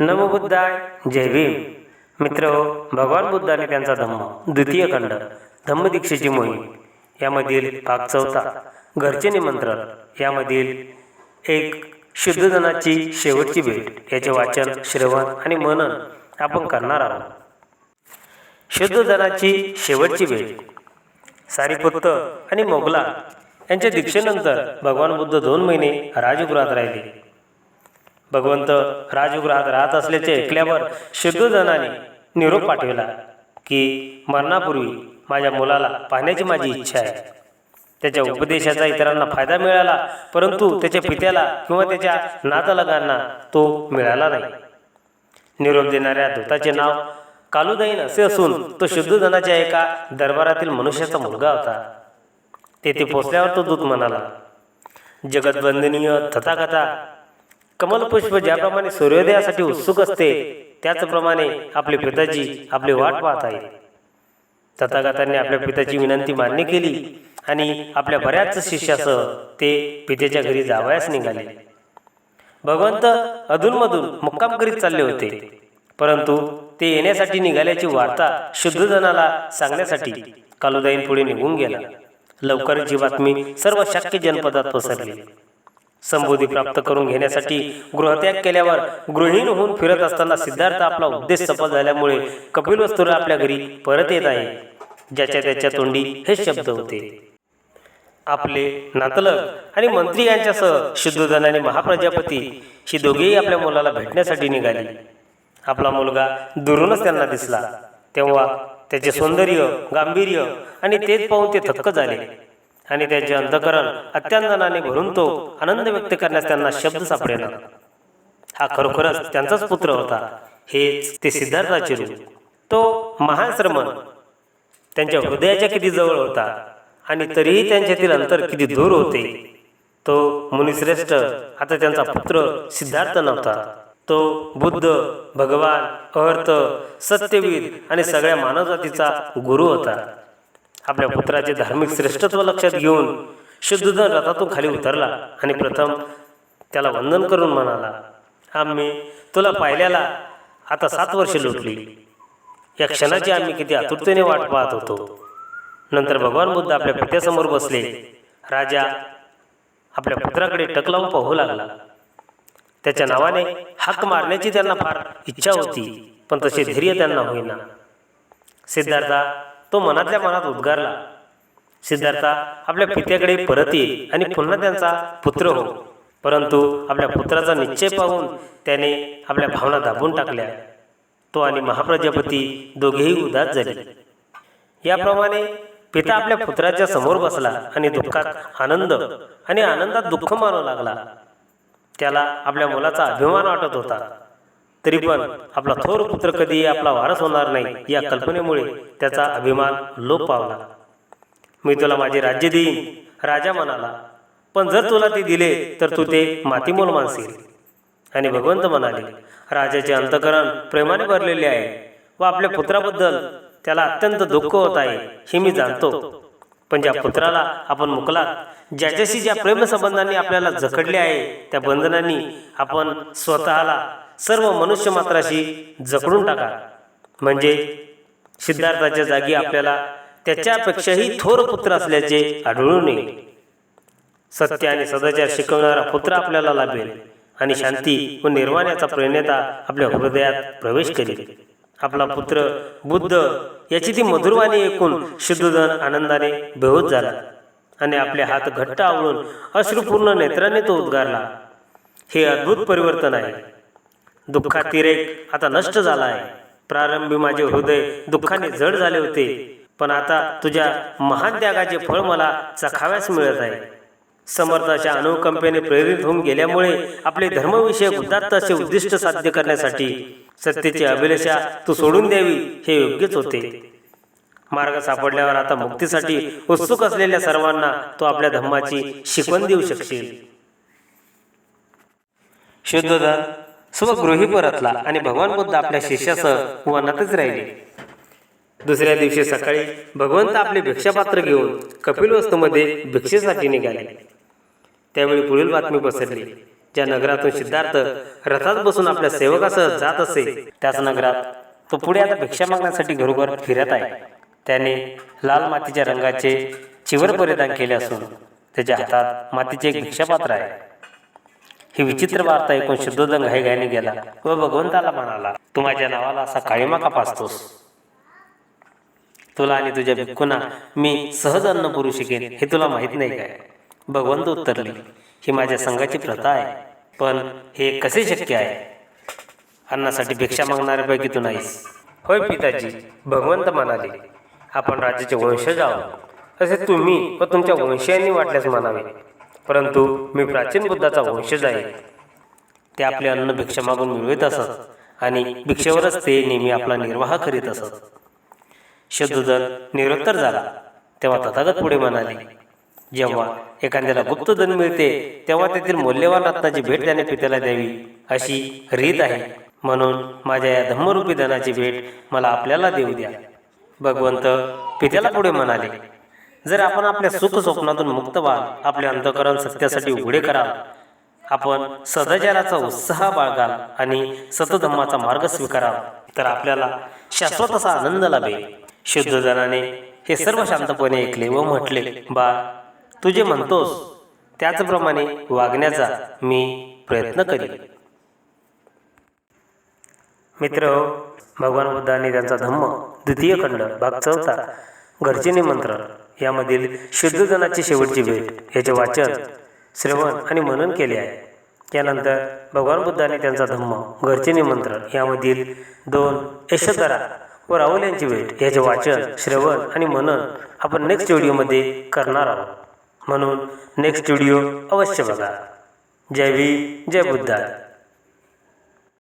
नमो बुद्धाय जय भीम. मित्र भगवान बुद्धाने त्यांचा धम्म द्वितीय खंड धम्मदीक्षेची मोहीम यामधील भाग चौथा घरचे निमंत्रण यामधील एक शुद्धजनाची शेवटची भेट याचे वाचन श्रवण आणि मनन आपण करणार आहोत. शुद्धजनाची शेवटची भेट. सारीपुत्त आणि मोगला यांच्या दीक्षेनंतर भगवान बुद्ध दोन महिने राजगृहात राहिले. भगवंत राजगृहात राहत असल्याचे ऐकल्यावर शुद्धजनाने निरोप पाठविला की मरणापूर्वी माझ्या मुलाला पाहण्याची माझी इच्छा आहे. त्याच्या उपदेशाचा इतरांना फायदा मिळाला परंतु त्याच्या पित्याला किंवा त्याच्या नातलगांना तो मिळाला नाही. निरोप देणाऱ्या दूताचे नाव कालुदाईन असे असून तो शुद्धजनाच्या एका दरबारातील मनुष्याचा मुलगा होता. तेथे पोचल्यावर तो दूत म्हणाला जगतबंधनीय तथाकथा कमलपुष्प ज्याप्रमाणे सूर्योदयासाठी उत्सुक असते त्याचप्रमाणे आपले पिताजी आपली वाट पाहत आहेत. तथागतांनी आपल्या पिताची विनंती मान्य केली आणि आपल्या बऱ्याच शिष्यासह ते पितेच्या घरी जावयास निघाले. भगवंत अधूनमधून मुक्काम करीत चालले होते परंतु ते येण्यासाठी निघाल्याची वार्ता शुद्धजनाला सांगण्यासाठी कालुदाईन पुढे निघून गेला. लवकरच ही बातमी सर्व शक्य जनपदात पसरली. संबोधी प्राप्त करून घेण्यासाठी गृहत्याग केल्यावर गृहिण होऊन फिरत असताना सिद्धार्थ आपला उद्देश सफल झाल्यामुळे कपिल वस्तूला आपल्या घरी परत येत आहे ज्याच्या त्याच्या तोंडी हे शब्द होते. आपले नातलग आणि मंत्री यांच्यासह शुद्धोधन आणि महाप्रजापती ही दोघेही आपल्या मुलाला भेटण्यासाठी निघाली. आपला मुलगा दुरूनच त्यांना दिसला. तेव्हा त्याचे सौंदर्य गांभीर्य आणि तेच पाहून ते थक्क झाले. आणि त्यांचे अंतकरण अत्यानंदाने भरून तो आनंद व्यक्त करण्यास त्यांना शब्द सापडेला हा खरोखरच त्यांचाच पुत्र होता. हेच ते सिद्धार्थाचे रूप. तो महान श्रमण. त्यांच्या हृदयाच्या किती जवळ होता आणि तरीही त्यांच्यातील अंतर किती दूर होते. तो मुनिश्रेष्ठ आता त्यांचा पुत्र सिद्धार्थ नव्हता. तो बुद्ध भगवान अर्थ सत्यविद आणि सगळ्या मानवजातीचा गुरु होता. आपल्या पुत्राचे धार्मिक श्रेष्ठत्व लक्षात घेऊन शुद्धधन रथातून खाली उतरला आणि प्रथम त्याला वंदन करून म्हणाला आम्ही तुला पाहिल्याला आता सात वर्षे लुटली. या क्षणाची आम्ही किती आतुरतेने वाट पाहत होतो. नंतर भगवान बुद्ध आपल्या पित्यासमोर बसले. राजा आपल्या पुत्राकडे टकलावून पाहू लागला. त्याच्या नावाने हाक मारण्याची त्यांना फार इच्छा होती पण तसे धैर्य त्यांना होईना. सिद्धार्था तो मनातल्या मनात उद्गारला. सिद्धार्था आपल्या पित्याकडे परत ये आणि पुन्हा त्यांचा पुत्र हो परंतु आपल्या पुत्राचा निश्चय पाहून त्याने आपल्या भावना दाबून टाकल्या. तो आणि महाप्रजापती दोघेही उदास झाले. याप्रमाणे पिता आपल्या पुत्राच्या समोर बसला आणि दुःखात आनंद आणि आनंदात दुःख मानू लागला. त्याला आपल्या मुलाचा अभिमान वाटत होता. तरी पण आपला थोर पुत्र कधी आपला वारस होणार नाही या कल्पनेमुळे त्याचा अभिमान लोप पावला. मी तुला माझे राज्य देईन राजा म्हणाला पण जर तुला ते दिले तर तू ते मातीमोल मानशील. आणि भगवंत म्हणाले राजाचे अंतकरण प्रेमाने भरलेले आहे व आपल्या पुत्राबद्दल त्याला अत्यंत दुःख होत आहे हे मी जाणतो. पण ज्या पुत्राला आपण मुकलात ज्याच्याशी ज्या प्रेमसंबंधांनी आपल्याला जखडले आहे त्या बंधनांनी आपण स्वतःला सर्व मनुष्य मात्राशी जखडून टाका. म्हणजे सिद्धार्थाच्या जागी आपल्याला त्याच्यापेक्षाही थोर पुत्र असल्याचे आढळून येईल सत्य आणि सदाचार शिकवणारा पुत्र आपल्याला लाभेल आणि शांती व निर्वाण्याचा प्रेरणेता आपल्या हृदयात प्रवेश करेल. आपला पुत्र बुद्ध याची ती मधुरवाणी ऐकून शुद्धधन आनंदाने बेहोत झाला आणि आपले हात घट्ट आवळून अश्रुपूर्ण नेत्राने तो उद्गारला. हे अद्भुत परिवर्तन आहे. दुःखातिरेक आता नष्ट झाला आहे प्रारंभी माझे हृदय दुःखाने जड झाले होते. पण आता तुझ्या महान त्यागाचे फळ मला चखाव्यास मिळत आहे. समर्थाच्या अनुकंपेने प्रेरित होऊन गेल्यामुळे आपले धर्मविषयक उदात्त असे उद्दिष्ट साध्य करण्यासाठी सत्तेची अभिलाषा तू सोडून द्यावी हे योग्यच होते. मार्ग सापडल्यावर आता मुक्तीसाठी उत्सुक असलेल्या सर्वांना तो आपल्या धम्माची शिकवण देऊ शकशील. शुद्धोधन स्वगृही परतला आणि भगवान बुद्ध आपल्या शिष्यासह वनातच राहिले. दुसऱ्या दिवशी सकाळी भगवंत आपले भिक्षापात्र घेऊन कपिलवस्तूमध्ये भिक्षेसाठी निघाले. त्यावेळी पुढील बातमी पसरली ज्या नगरातून सिद्धार्थ रथात बसून आपल्या सेवकासह जात असे त्याच नगरात तो पुढे आता भिक्षा मागण्यासाठी घरोघर फिरत आहे. त्याने लाल मातीच्या रंगाचे चिवर परिधान केले असून त्याच्या हातात मातीचे एक भिक्षापात्र आहे. ही विचित्र वार्ता ऐकून शुद्धोदन घाईघाईने गेला. व भगवंताला म्हणाला तू माझ्या नावाला असा काळीमा का तुला आणि तुझ्या भिक्खूंना मी सहज अन्न पुरू शकेन हे तुला माहीत नाही काय? भगवंत उत्तरले ही माझ्या संघाची प्रथा आहे पण हे कसे शक्य आहे? अन्नासाठी भिक्षा मागणाऱ्यापैकी तू नाहीस. होय पिताजी भगवंत म्हणाले आपण राजाचे वंशज आहोत. असे तुम्ही व तुमच्या वंशयांनी वाटल्यास म्हणावे. परंतु मी प्राचीन बुद्धाचा वंशज आहे. ते आपले अन्न भिक्षा मागून मिळवित असत आणि भिक्षेवरच ते नेहमी आपला निर्वाह करीत असत. शुद्धोदन निरुत्तर झाला तेव्हा तथागत पुढे म्हणाले जेव्हा एखाद्याला गुप्तधन मिळते तेव्हा तेथील मौल्यवान रत्नाची भेट त्याने पित्याला द्यावी अशी रीत आहे. म्हणून माझ्या या धम्मरूपी धनाची भेट मला आपल्याला देऊ द्या. भगवंत पित्याला पुढे म्हणाले जर आपण आपल्या सुख स्वप्नातून मुक्त व्हाल आपले अंतकरण सत्यासाठी उघडे कराल आपण सदाचाराचा उत्साह बाळगाल आणि सतधम्माचा मार्ग स्वीकाराल तर आपल्याला शाश्वत असा आनंद लाभेल. शुद्धजनाने हे सर्व शांतपणे ऐकले व म्हटले बा तू जे म्हणतोस त्याचप्रमाणे वागण्याचा मी प्रयत्न करीन. मित्र भगवान बुद्धांनी त्यांचा धम्म द्वितीय खंड भाग चौथा घरचे निमंत्रण. यामधील शुद्धजनाची शेवटची भेट याचे वाचन श्रवण आणि मनन केले आहे. यानंतर भगवान बुद्धाने त्यांचा धम्म घरचे निमंत्रण यामधील दोन यशोधरा व राहुल यांची भेट याचे वाचन श्रवण आणि मनन आपण नेक्स्ट व्हिडिओमध्ये करणार आहोत. म्हणून नेक्स्ट व्हिडिओ अवश्य बघा. जय वी जय बुद्धा